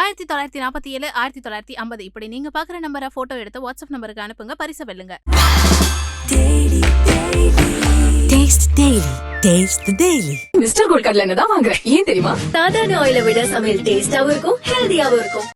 ஆயிரத்தி தொள்ளாயிரத்தி நாற்பத்தி ஏழு ஆயிரத்தி தொள்ளாயிரத்தி ஐம்பது. இப்படி நீங்க பாக்குற நம்பரை போட்டோ எடுத்து வாட்ஸ்அப் நம்பருக்கு அனுப்புங்க பரிசு வெல்லுங்க. மிஸ்டர் கோல்ட் கடல எண்ணெய் தான் வாங்குறேன் ஏன் தெரியுமா? சாதாரண ஆயில விட சமையல் டேஸ்டாவும் இருக்கும் ஹெல்தியாவும் இருக்கும்.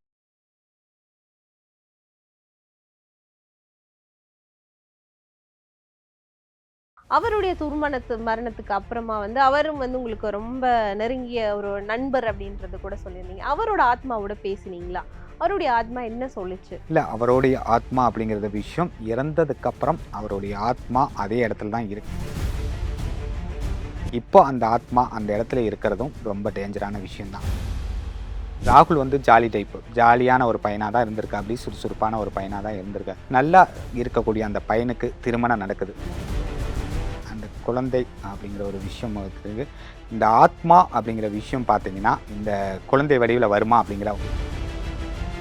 அவருடைய துர்மணத்து மரணத்துக்கு அப்புறமா வந்து அவரும் வந்து உங்களுக்கு ரொம்ப நெருங்கிய ஒரு நண்பர் அப்படின்றது கூட சொல்லியிருந்தீங்க. அவரோட ஆத்மாவோட பேசினீங்களா? அவருடைய ஆத்மா என்ன சொல்லுச்சு? இல்லை அவருடைய ஆத்மா அப்படிங்கிறத விஷயம் இறந்ததுக்கு அப்புறம் அவருடைய ஆத்மா அதே இடத்துல தான் இருக்கு. இப்போ அந்த ஆத்மா அந்த இடத்துல இருக்கிறதும் ரொம்ப டேஞ்சரான விஷயம்தான். ராகுல் வந்து ஜாலி டைப்பு ஜாலியான ஒரு பையனாக தான் இருந்திருக்கா அப்படி சுறுசுறுப்பான ஒரு பையனாக தான் இருந்திருக்கா நல்லா இருக்கக்கூடிய அந்த பையனுக்கு திருமணம் நடக்குது. குழந்தை அப்படிங்கிற ஒரு விஷயம் இருக்குது. இந்த ஆத்மா அப்படிங்கிற விஷயம் பார்த்தீங்கன்னா இந்த குழந்தை வடிவில் வருமா அப்படிங்கிற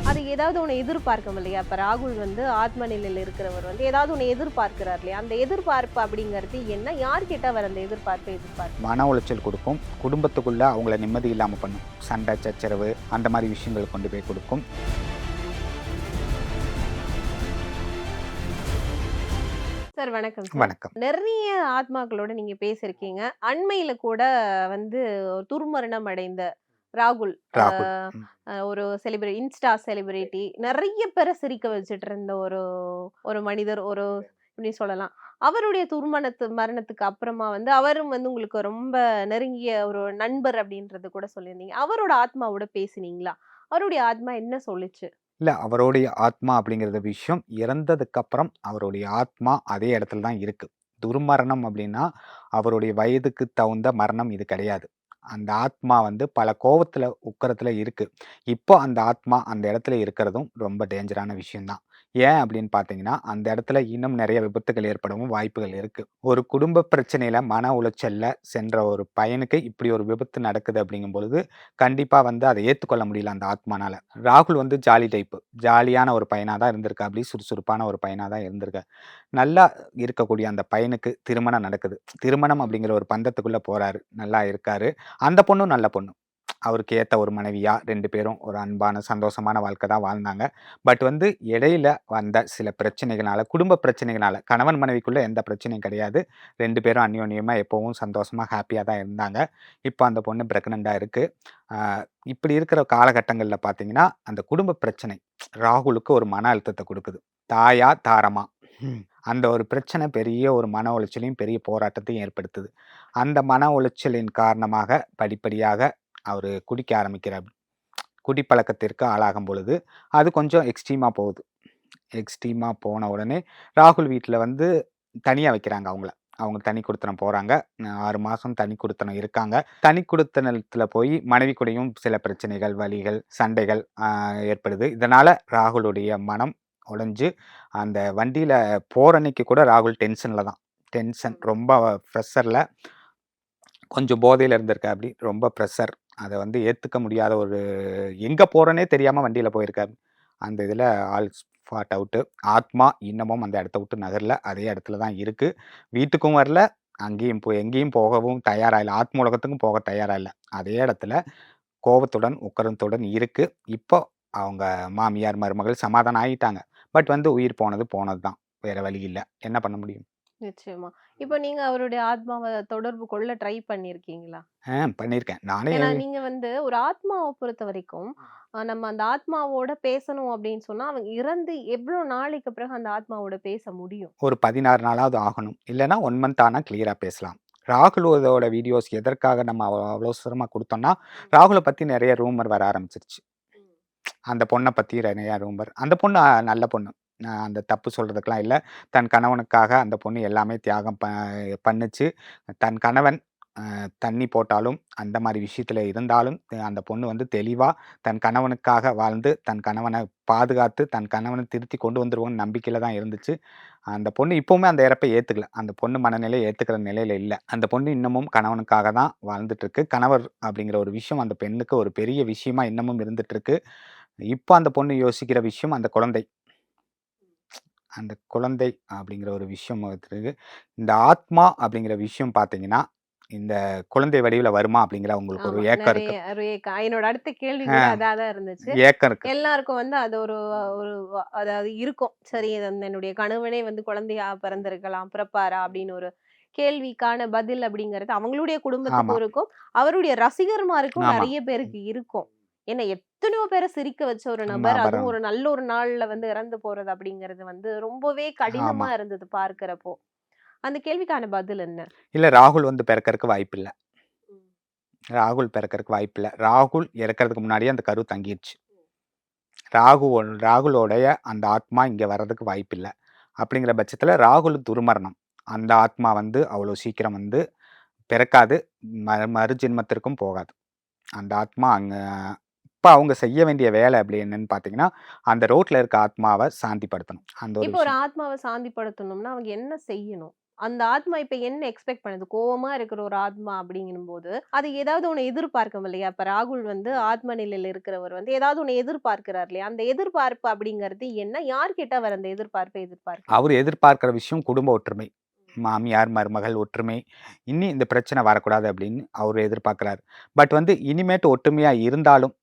அது ஏதாவது ஒன்று எதிர்பார்க்கும் இல்லையா? இப்போ ராகுல் வந்து ஆத்ம நிலையில் இருக்கிறவர் வந்து ஏதாவது ஒன்று எதிர்பார்க்கிறார் இல்லையா? அந்த எதிர்பார்ப்பு அப்படிங்கிறது என்ன? யார்கிட்ட அவர் அந்த எதிர்பார்ப்பை எதிர்பார்ப்பு மன உளைச்சல் கொடுக்கும். குடும்பத்துக்குள்ள அவங்கள நிம்மதி இல்லாமல் பண்ணும். சண்டை சச்சரவு அந்த மாதிரி விஷயங்கள் கொண்டு போய் கொடுக்கும். சார். வணக்கம். வணக்கம். நிறைய ஆத்மாக்களோட நீங்க பேசியிருக்கீங்க. அண்மையில கூட வந்து ஒரு துர்மரணம் அடைந்த ராகுல் ஒரு செலிபிரிட்டி இன்ஸ்டா செலிபிரிட்டி நிறைய பேரை சிரிக்க வச்சுட்டு இருந்த ஒரு ஒரு மனிதர் ஒரு இப்படி சொல்லலாம். அவருடைய துர்மணத்து மரணத்துக்கு அப்புறமா வந்து அவரும் வந்து உங்களுக்கு ரொம்ப நெருங்கிய ஒரு நண்பர் அப்படின்றது கூட சொல்லியிருந்தீங்க. அவரோட ஆத்மாவோட பேசினீங்களா? அவருடைய ஆத்மா என்ன சொல்லுச்சு? இல்லை அவருடைய ஆத்மா அப்படிங்கிறத விஷயம் இறந்ததுக்கப்புறம் அவருடைய ஆத்மா அதே இடத்துல தான் இருக்கு. துர்மரணம் அப்படின்னா அவருடைய வயதுக்கு தகுந்த மரணம் இது கிடையாது. அந்த ஆத்மா வந்து பல கோவத்துல உக்கரத்துல இருக்கு. இப்போ அந்த ஆத்மா அந்த இடத்துல இருக்கிறதும் ரொம்ப டேஞ்சரான விஷயம்தான். ஏன் அப்படின்னு பார்த்தீங்கன்னா அந்த இடத்துல இன்னும் நிறைய விபத்துகள் ஏற்படவும் வாய்ப்புகள் இருக்கு. ஒரு குடும்ப பிரச்சனையில மன உளைச்சல்ல சென்ற ஒரு பையனுக்கு இப்படி ஒரு விபத்து நடக்குது அப்படிங்கும் பொழுது கண்டிப்பா வந்து அதை ஏற்றுக்கொள்ள முடியல அந்த ஆத்மானால. ராகுல் வந்து ஜாலி டைப்பு ஜாலியான ஒரு பையனாக தான் இருந்திருக்கா அப்படி சுறுசுறுப்பான ஒரு பையனாக தான் இருந்திருக்கா. நல்லா இருக்கக்கூடிய அந்த பையனுக்கு திருமணம் நடக்குது. திருமணம் அப்படிங்கிற ஒரு பந்தத்துக்குள்ள போறாரு. நல்லா இருக்காரு. அந்த பொண்ணும் நல்ல பொண்ணு. அவருக்கு ஏற்ற ஒரு மனைவியாக ரெண்டு பேரும் ஒரு அன்பான சந்தோஷமான வாழ்க்கை தான் வாழ்ந்தாங்க. பட் வந்து இடையில வந்த சில பிரச்சனைகளால் குடும்ப பிரச்சனைகளால கணவன் மனைவிக்குள்ள எந்த பிரச்சனையும் கிடையாது. ரெண்டு பேரும் அந்யோன்யமாக எப்போவும் சந்தோஷமாக ஹாப்பியாக தான் இருந்தாங்க. இப்போ அந்த பொண்ணு ப்ரெக்னெண்ட்டாக இருக்குது இப்படி இருக்கிற காலகட்டங்களில் பார்த்தீங்கன்னா அந்த குடும்ப பிரச்சனை ராகுலுக்கு ஒரு மன அழுத்தத்தை கொடுக்குது. தாயா தாரமா? அந்த ஒரு பிரச்சனை பெரிய ஒரு மன உளைச்சலையும் பெரிய போராட்டத்தையும் ஏற்படுத்துது. அந்த மன உளைச்சலின் காரணமாக படிப்படியாக அவர் குடிக்க ஆரம்பிக்கிறார். குடிப்பழக்கத்திற்கு ஆளாகும் பொழுது அது கொஞ்சம் எக்ஸ்ட்ரீமாக போகுது. எக்ஸ்ட்ரீமாக போன உடனே ராகுல் வீட்டில் வந்து தனியாக வைக்கிறாங்க அவங்கள. அவங்க தனி குடுத்தனம் போகிறாங்க ஆறு மாதம் தனி குடுத்தனம் இருக்காங்க. தனி குடுத்தனத்தில் போய் மனைவி கூடயும் சில பிரச்சனைகள் வலிகள் சண்டைகள் ஏற்படுது. இதனால் ராகுலுடைய மனம் உடைஞ்சு அந்த வண்டியில் போகிற அன்னைக்கு கூட ராகுல் டென்ஷனில் தான். டென்ஷன் ரொம்ப ப்ரெஷரில் கொஞ்சம் போதையில் இருந்திருக்கா அப்படி. ரொம்ப ப்ரெஷர் அதை வந்து ஏற்றுக்க முடியாத ஒரு எங்கே போகிறோன்னே தெரியாமல் வண்டியில் போயிருக்காரு. அந்த இதில் ஆல் ஃபாட் அவுட்டு. ஆத்மா இன்னமும் அந்த இடத்த விட்டு நகரில். அதே இடத்துல தான் இருக்குது வீட்டுக்கும் வரல. அங்கேயும் போ எங்கேயும் போகவும் தயாராக இல்லை ஆத்ம உலகத்துக்கும் போக தயாராக இல்லை அதே இடத்துல கோபத்துடன் உக்கரத்துடன் இருக்குது இப்போ அவங்க மாமியார் மருமகள் சமாதானம் ஆகிட்டாங்க பட் வந்து உயிர் போனது போனது தான் வேறு வழி இல்லை. என்ன பண்ண முடியும்? நிச்சயமா. இப்போ நீங்க அவருடைய ஆத்மாவை தொடர்பு கொள்ள ட்ரை பண்ணியிருக்கீங்களா? ஆ பண்ணியிருக்கேன். நானே ஏன்னா நீங்க வந்து ஒரு ஆத்மாவை பொறுத்த வரைக்கும் அஹ் நம்ம அந்த ஆத்மாவோட பேசணும் அப்படின்னு சொன்னா அவங்க இறந்து எவ்வளவு நாளைக்கு பிறகு அந்த ஆத்மாவோட பேச முடியும்? ஒரு பதினாறு நாளாவது ஆகணும். இல்லைன்னா ஒன் மந்த் ஆனால் கிளியராக பேசலாம். ராகுலோட வீடியோஸ் எதற்காக நம்ம அவ்வளோ அவ்வளோ சிரமம் கொடுத்தோம்னா ராகுலை பற்றி நிறைய ரூமர் வர ஆரம்பிச்சிருச்சு. அந்த பொண்ணை பற்றி நிறைய ரூமர் அந்த பொண்ணு அஹ், நல்ல பொண்ணு. நான் அந்த தப்பு சொல்கிறதுக்கெலாம் இல்லை. தன் கணவனுக்காக அந்த பொண்ணு எல்லாமே தியாகம் ப பண்ணுச்சு. தன் கணவன் தண்ணி போட்டாலும் அந்த மாதிரி விஷயத்தில் இருந்தாலும் அந்த பொண்ணு வந்து தெளிவாக தன் கணவனுக்காக வாழ்ந்து தன் கணவனை பாதுகாத்து தன் கணவனை திருத்தி கொண்டு வந்துருவோம்னு நம்பிக்கையில் தான் இருந்துச்சு. அந்த பொண்ணு இப்போவுமே அந்த இறப்பை ஏற்றுக்கல அந்த பொண்ணு மனநிலையை ஏற்றுக்கிற நிலையில் இல்லை. அந்த பொண்ணு இன்னமும் கணவனுக்காக தான் வாழ்ந்துட்டுருக்கு. கணவர் அப்படிங்கிற ஒரு விஷயம் அந்த பெண்ணுக்கு ஒரு பெரிய விஷயமா இன்னமும் இருந்துகிட்ருக்கு இப்போ அந்த பொண்ணு யோசிக்கிற விஷயம் அந்த குழந்தை. அந்த குழந்தை அப்படிங்கிற ஒரு விஷயம் இருக்கு இந்த ஆத்மா அப்படிங்கிற விஷயம் பார்த்தீங்கன்னா இந்த குழந்தை வடிவில வருமா அப்படிங்கிற உங்களுக்கு ஒரு. ஏக்கம் இருக்கு. என்னோட அடுத்த கேள்வி ஆ. கூட அதா தான் இருந்துச்சு. ஏக்கம் இருக்கு. எல்லாருக்கும் வந்து அது ஒரு ஒரு அதாவது இருக்கும். சரி என்னுடைய கணவனே வந்து குழந்தையா பிறந்திருக்கலாம், பிறப்பாரா? அப்படின்னு ஒரு கேள்விக்கான பதில் அப்படிங்கிறது அவங்களுடைய. குடும்பத்துக்கும் இருக்கும். அவருடைய ரசிகர்மாருக்கும். நெறைய பேருக்கு இருக்கும். ஏன்னா எத்தனையோ பேர சிரிக்க வச்ச ஒரு நபர், அதுவும். ஒரு நல்ல ஒரு நாள்ல வந்து இறந்து போறது அப்படிங்கிறது வந்து ரொம்பவே கடினமா. இருந்தது பார்க்கிறப்போ. அந்த கேள்விக்கான பதில் என்ன? இல்ல ராகுல் வந்து பிறக்கறக்கு வாய்ப்பில்ல. ம். ராகுல் பிறக்கறக்கு வாய்ப்பில்ல. ராகுல் இறக்கறதுக்கு முன்னாடியே அந்த கரு தங்கிருச்சு. ராகுவோல் ராகுலோடைய அந்த ஆத்மா இங்க வர்றதுக்கு வாய்ப்பில்ல. அப்படிங்கிற பட்சத்துல ராகுல் துர்மரணம். அந்த ஆத்மா வந்து அவ்வளோ சீக்கிரம் வந்து பிறக்காது. ம மறுஜென்மத்திற்கும் போகாது. அந்த ஆத்மா அங்க இப்ப அவங்க செய்ய வேண்டிய வேலை அப்படி என்னன்னு பார்த்தீங்கன்னா, அந்த ரோட்ல இருக்க ஆத்மாவ சாந்திப்படுத்தணும். அந்த இப்போ ஒரு. ஆத்மாவ சாந்திப்படுத்தணும்னா, அவங்க என்ன செய்யணும்? அந்த ஆத்மா இப்ப என்ன எக்ஸ்பெக்ட் பண்ணுது? கோவமா இருக்கிற ஒரு ஆத்மா அப்படிங்கும்போது, அது ஏதாவது ஒண்ணு எதிர்பார்க்கும் இல்லையா? இப்ப ராகுல் வந்து ஆத்ம நிலையில இருக்கிறவர் வந்து ஏதாவது ஒண்ணு எதிர்பார்க்கிறார் இல்லையா? அந்த எதிர்பார்ப்பு அப்படிங்கிறது என்ன? யார்கிட்ட அவர் அந்த எதிர்பார்ப்பை எதிர்பார்க்கிறார்? அவரு எதிர்பார்க்கிற விஷயம் குடும்ப ஒற்றுமை. மாமியார், மருமகள் ஒற்றுமை. இனி இந்த பிரச்சனை வரக்கூடாது அப்படின்னு அவரு எதிர்பார்க்கிறாரு. பட் வந்து இனிமேட்டு ஒற்றுமையா இருந்தாலும்,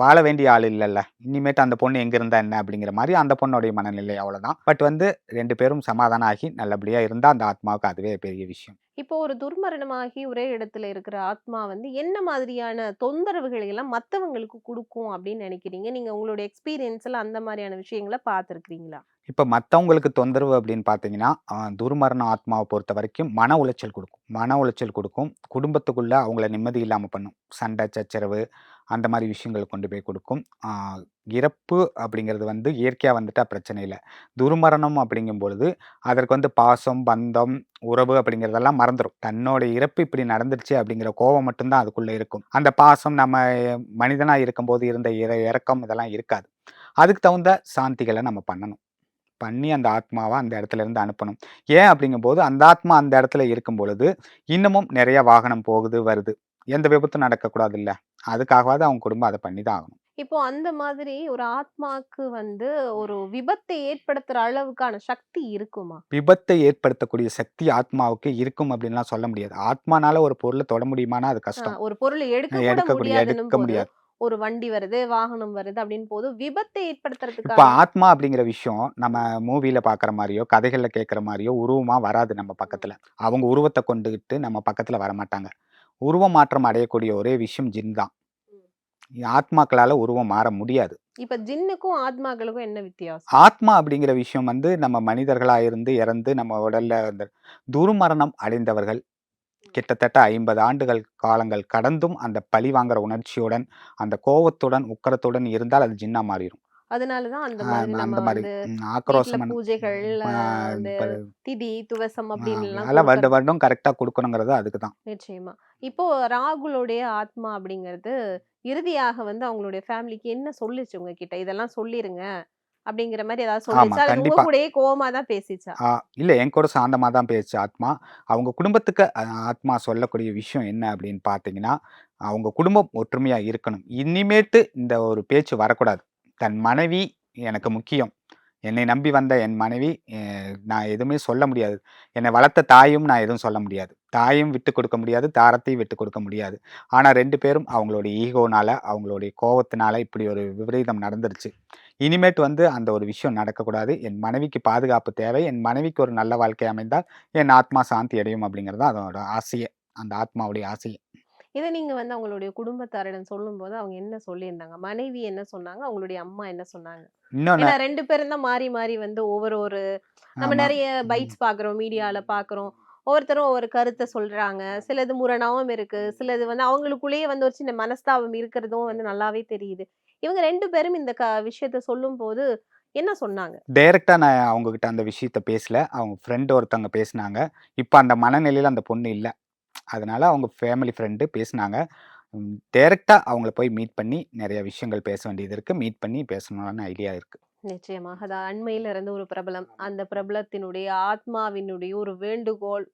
வாழ வேண்டிய ஆள் இல்லல்ல. இனிமேட்டு அந்த பொண்ணு எங்க இருந்தா என்ன அப்படிங்கிற மாரி அந்த பொண்ணோடைய மனநிலை அவ்வளோதான். பட் வந்து 2 பேரும் சமாதானம் ஆகி நல்லபடியா இருந்தா அந்த ஆத்மாவுக்கு அதுவே பெரிய விஷயம். இப்போ ஒரு துர்மரணமாகி ஒரே இடத்துல இருக்கிற ஆத்மா வந்து என்ன மாதிரியான தொந்தரவுகளை எல்லாம் மத்தவங்களுக்கு குடுக்கும் அப்படின்னு நினைக்கிறீங்க? நீங்க உங்களுடைய எக்ஸ்பீரியன்ஸ்ல அந்த மாரியான விஷயங்கள பார்த்திருக்கிறீங்களா? இப்ப மத்தவங்களுக்கு தொந்தரவு அப்படின்னு பார்த்தீங்கன்னா, துர்மரண ஆத்மாவ பொறுத்தவரைக்கும் மன உளைச்சல் குடுக்கும். மன உளைச்சல் குடுக்கும். குடும்பத்துக்குள்ள அவங்கள நிம்மதி இல்லாம பண்ணும். சண்டை, சச்சரவு அந்த மாதிரி விஷயங்கள் கொண்டு போய் கொடுக்கும் இறப்பு அப்படிங்கிறது வந்து இயற்கையாக வந்துட்டால் பிரச்சனை இல்லை துர்மரணம் அப்படிங்கும் பொழுது, அதற்கு வந்து பாசம், பந்தம், உறவு அப்படிங்கிறதெல்லாம் மறந்துடும் தன்னோட இறப்பு இப்படி நடந்துருச்சு அப்படிங்கிற கோவம் மட்டும்தான் அதுக்குள்ளே இருக்கும். அந்த பாசம் நம்ம மனிதனாக இருக்கும்போது இருந்த இர இறக்கம் இதெல்லாம் இருக்காது. அதுக்கு தகுந்த சாந்திகளை நம்ம பண்ணணும். பண்ணி அந்த ஆத்மாவை அந்த இடத்துல இருந்து அனுப்பணும். ஏன் அப்படிங்கும்போது, அந்த ஆத்மா அந்த இடத்துல இருக்கும் பொழுது, இன்னமும் நிறைய வாகனம் போகுது, வருது. எந்த விபத்தும் நடக்கக்கூடாதுல்ல. அதுக்காகவாவது அவங்க குடும்பம் அத பண்ணி தான் ஆகணும். இப்போ அந்த மாதிரி ஒரு ஆத்மாக்கு வந்து ஒரு விபத்தை ஏற்படுத்துற அளவுக்கான சக்தி இருக்குமா? விபத்தை ஏற்படுத்தக்கூடிய சக்தி ஆத்மாவுக்கு இருக்கும் அப்படின்லாம் சொல்ல முடியாது. ஆத்மானால ஒரு பொருள தொட முடியுமானா அது கஷ்டம். ஒரு பொருள எடுக்க எடுக்க போது, முடியாது. ஒரு வண்டி வருது, வாகனம் வருது அப்படின்னு போது விபத்தை இப்ப ஏற்படுத்துறதுக்கான ஆத்மா அப்படிங்கிற விஷயம் நம்ம மூவில பார்க்குற மாரியோ, கதைகள்ல கேட்கிற மாரியோ உருவமா வராது நம்ம பக்கத்துல. அவங்க உருவத்த கொண்டுகிட்டு நம்ம பக்கத்துல வரமாட்டாங்க. உருவ மாற்றம் அடையக்கூடிய ஒரே விஷயம் ஜின் தான். ஆத்மாக்களால உருவம் மாற முடியாது. இப்ப ஜின்னுக்கும், ஆத்மாக்களுக்கும் என்ன வித்தியாசம்? ஆத்மா அப்படிங்கிற விஷயம் வந்து நம்ம மனிதர்களா இருந்து இறந்து நம்ம உடல்ல அந்த துர்மரணம் அடைந்தவர்கள் கிட்டத்தட்ட 50 ஆண்டுகள் காலங்கள் கடந்தும் அந்த பழி வாங்குற உணர்ச்சியுடன், அந்த கோவத்துடன், உக்கிரத்துடன் இருந்தால் அது ஜின்னா மாறிரும். அதனால தான் அந்த மாதிரி நம்ம அந்த மாரி வந்து ம் வீட்ல ஆக்ரோஷமான பூஜைகள், திதி, துவசம் அதெல்லாம் வருட. வருடம் கரெக்ட்டா குடுக்கணுங்கிறது அதுக்கு தான். நிச்சயமா. இப்போ ராகுலுடைய ஆத்மா அப்படிங்கிறது, இறுதியாக வந்து அவங்களுடைய ஃபேமிலிக்கு என்ன சொல்லுச்சு உங்ககிட்ட? இதெல்லாம் சொல்லிருங்க. அப்படிங்கிற மாரி ஏதாவது சொல்லுச்சா? உங்க. கூடயே கோவமா தான் பேசிச்சா? இல்ல என் கூட சாந்தமா தான் பேசுச்சு ஆத்மா. அவங்க குடும்பத்துக்கு ஆத்மா சொல்லக்கூடிய விஷயம் என்ன அப்படின்னு பார்த்தீங்கன்னா, அவங்க குடும்பம் ஒற்றுமையா இருக்கணும். இனிமேட்டு இந்த ஒரு பேச்சு வரக்கூடாது. தன் மனைவி எனக்கு முக்கியம். என்னை நம்பி வந்த என் மனைவி நான் எதுவுமே சொல்ல முடியாது. என்னை வளர்த்த தாயும் நான் எதுவும் சொல்ல முடியாது. தாயும் விட்டு கொடுக்க முடியாது, தாரத்தையும் விட்டு கொடுக்க முடியாது. ஆனால் ரெண்டு பேரும் அவங்களுடைய ஈகோனால, அவங்களுடைய கோபத்தினால இப்படி ஒரு விபரீதம் நடந்துருச்சு. இனிமேட்டு வந்து அந்த ஒரு விஷயம் நடக்கக்கூடாது. என் மனைவிக்கு பாதுகாப்பு தேவை. என் மனைவிக்கு ஒரு நல்ல வாழ்க்கை அமைந்தால், என் ஆத்மா சாந்தி அடையும் அப்படிங்கிறது தான் அதோட ஆசையை அந்த ஆத்மாவுடைய ஆசையை இத நீங்க வந்து அவங்களுடைய குடும்பத்தாரிடம் சொல்லும்போது அவங்க என்ன சொல்லியிருந்தாங்க? மனைவி என்ன சொன்னாங்க? அவங்களுடைய அம்மா என்ன சொன்னாங்க? ஏன்னா 2 பேரும் தான் மாறி, மாறி வந்து ஒவ்வொரு ஒரு நம்ம. நெறைய. பைட்ஸ் பார்க்குறோம், மீடியால பார்க்குறோம். ஒவ்வொருத்தரும் ஒவ்வொரு கருத்த சொல்றாங்க. சிலது முரணாவும் இருக்கு. சிலது வந்து அவங்களுக்குள்ளேயே வந்து ஒரு சின்ன மனஸ்தாபம் இருக்கிறதும் வந்து நல்லாவே தெரியுது. இவங்க 2 பேரும் இந்த க விஷயத்த சொல்லும்போது என்ன சொன்னாங்க? டைரக்ட்டா நான் அவங்ககிட்ட அந்த விஷயத்த பேசல. அவங்க ஃப்ரெண்ட் ஒருத்தவங்க பேசுனாங்க. இப்ப அந்த மனநிலையில அந்த பொண்ணு இல்ல. அதனால அவங்க ஃபேமிலி ஃப்ரெண்டு பேசுனாங்க. ம் டைரக்ட்டா அவங்கள போய் மீட் பண்ணி நெறைய விஷயங்கள் பேச வேண்டியது இருக்கு. மீட் பண்ணி பேசணும்னு ஐடியா இருக்கு. நிச்சயமாக. அது அண்மையில இருந்து ஒரு பிரபலம். அந்த பிரபலத்தினுடைய ஆத்மாவினுடைய ஒரு வேண்டுகோள்.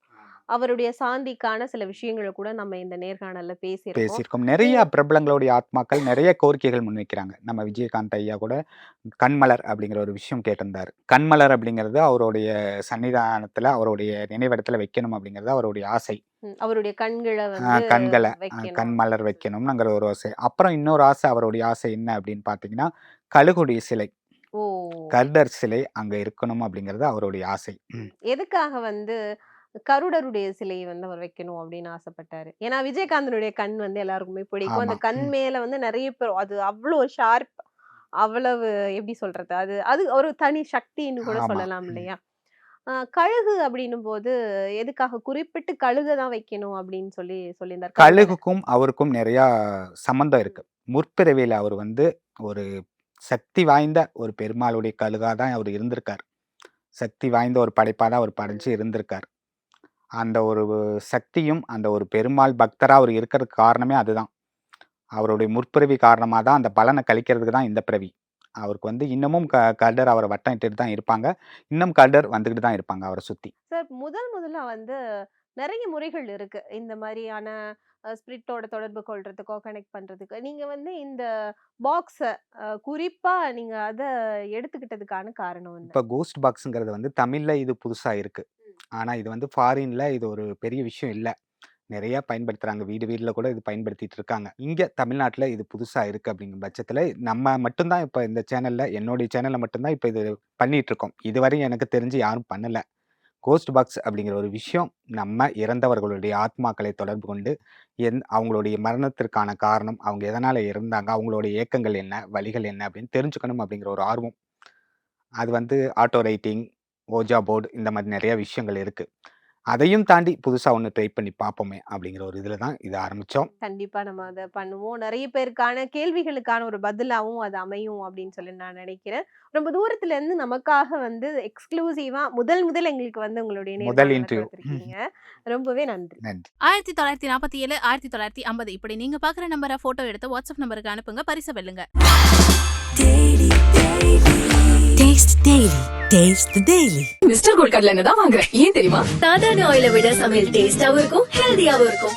அவருடைய சாந்திக்கான சில விஷயங்களை கூட நம்ம இந்த நேர்காணல்ல பேசியிருக்கோம். பேசியிருக்கோம். நிறைய பிரபலங்களுடைய ஆத்மாக்கள் நிறைய கோரிக்கைகள் முன்வைக்கிறாங்க. நம்ம விஜயகாந்த் ஐயா கூட கண்மலர் அப்படிங்கிற ஒரு விஷயம் கேட்டிருந்தாரு. கண்மலர் அப்படிங்கிறது அவருடைய சன்னிதானத்துல அவருடைய நினைவிடத்துல வைக்கணும் அப்படிங்கிறது அவருடைய ஆசை. அவருடைய கண்களை கண்களை வைக்கணும். கண்மலர் வைக்கணும்ங்கிற ஒரு ஆசை. அப்புறம் இன்னொரு ஆசை அவருடைய ஆசை என்ன அப்படின்னு பார்த்தீங்கன்னா கழுகுடைய சிலை. ஓ. கர்டர் சிலை அங்க இருக்கணும் அப்படிங்கிறது அவருடைய ஆசை. எதுக்காக வந்து கருடருடைய சிலையை வந்து அவர் வைக்கணும் அப்படின்னு ஆசைப்பட்டாரு ஏன்னா விஜயகாந்தனுடைய கண் வந்து எல்லாருக்குமே பிடிக்கும் அந்த. கண். மேல வந்து நிறைய பேர் அது அவ்வளவு ஷார்ப் அவ்வளவு எப்படி சொல்றது அது அது ஒரு தனி சக்தின்னு கூட. சொல்லலாம். இல்லையா ஆஹ் கழுகு அப்படின்னும் போது எதுக்காக குறிப்பிட்டு கழுகை தான் வைக்கணும் அப்படின்னு சொல்லி சொல்லியிருந்தார். கழுகுக்கும் அவருக்கும் நிறைய சம்பந்தம் இருக்கு முற்பிறவியில அவர் வந்து ஒரு சக்தி வாய்ந்த ஒரு பெருமாளுடைய கழுகா தான் அவர் இருந்திருக்கார் சக்தி வாய்ந்த ஒரு படைப்பா தான் அவர் படைச்சு இருந்திருக்கார் அந்த ஒரு சக்தியும் அந்த ஒரு பெருமாள் பக்தராக அவர் இருக்கிறதுக்கு காரணமே அதுதான். அவருடைய முற்பிறவி காரணமாக தான் அந்த பலனை கழிக்கிறதுக்கு தான் இந்த பிறவி. அவருக்கு வந்து இன்னமும் க கர்டர் அவரை வட்டம் இட்டுட்டு தான் இருப்பாங்க. இன்னும் கர்டர் வந்துக்கிட்டு தான் இருப்பாங்க அவரை சுற்றி சார் முதல் முதல்ல வந்து நிறைய முறைகள் இருக்கு. இந்த மாதிரியான ஸ்பிரிட்டோட தொடர்பு கொள்றதுக்கோ கனெக்ட் பண்றதுக்கு நீங்க வந்து இந்த பாக்ஸ குறிப்பா நீங்க அத எடுத்துக்கிட்டதுக்கான காரணம் என்ன? இப்போ கோஸ்ட் பாக்ஸுங்கிறது வந்து தமிழில் இது புதுசாக இருக்குது ஆனால் இது வந்து ஃபாரின்ல இது ஒரு பெரிய விஷயம் இல்லை. நிறைய பயன்படுத்துகிறாங்க வீடு வீட்டில் கூட இது பயன்படுத்திட்டு இருக்காங்க. இங்கே தமிழ்நாட்டில் இது புதுசாக இருக்குது அப்படிங்கிற பட்சத்தில் நம்ம மட்டும்தான் இப்போ இந்த சேனலில் என்னுடைய சேனலில் மட்டும்தான் இப்போ இது பண்ணிட்டு இருக்கோம். இதுவரையும் எனக்கு தெரிஞ்சு யாரும் பண்ணலை. கோஸ்ட் பாக்ஸ் அப்படிங்கிற ஒரு விஷயம் நம்ம இறந்தவர்களுடைய ஆத்மாக்களை தொடர்பு கொண்டு எந் அவங்களுடைய மரணத்திற்கான காரணம் அவங்க எதனால் இருந்தாங்க அவங்களுடைய ஏக்கங்கள் என்ன வழிகள் என்ன அப்படின்னு தெரிஞ்சுக்கணும் அப்படிங்கிற ஒரு ஆர்வம். அது வந்து ஆட்டோ ரைட்டிங் ஓஜா போர்டு இந்த மாதிரி நிறைய விஷயங்கள் இருக்குது அதையும் தாண்டி புதுசாக ஒன்று ட்ரை பண்ணி பார்ப்போமே அப்படிங்கிற ஒரு இதில் தான் இது ஆரம்பித்தோம் கண்டிப்பா நம்ம அதை பண்ணுவோம். நிறைய பேருக்கான கேள்விகளுக்கான ஒரு பதிலாவும் அது அமையும் அப்படின்னு சொல்லி நான் நினைக்கிறேன். ரொம்ப தூரத்துல இருந்து நமக்காக வந்து எக்ஸ்க்ளூசிவா முதல் முதல் எங்களுக்கு வந்து உங்களுடைய முதல். கொடுத்திருக்கீங்க ரொம்பவே நன்றி. நன்றி. ஆயிரத்தி தொள்ளாயிரத்தி நாற்பத்தி ஏழு ஆயிரத்தி தொள்ளாயிரத்தி ஐம்பது. இப்படி நீங்க பாக்குற நம்பரை போட்டோ எடுத்து வாட்ஸ்அப் நம்பருக்கு அனுப்புங்க பரிசு வெல்லுங்க. Daily. Taste the Daily. Mister gold கடலை தான் வாங்குறேன் ஏன் தெரியுமா சாதாரண ஆயிலை விட சமையல் டேஸ்டாவும் இருக்கும் ஹெல்தியாவும் இருக்கும்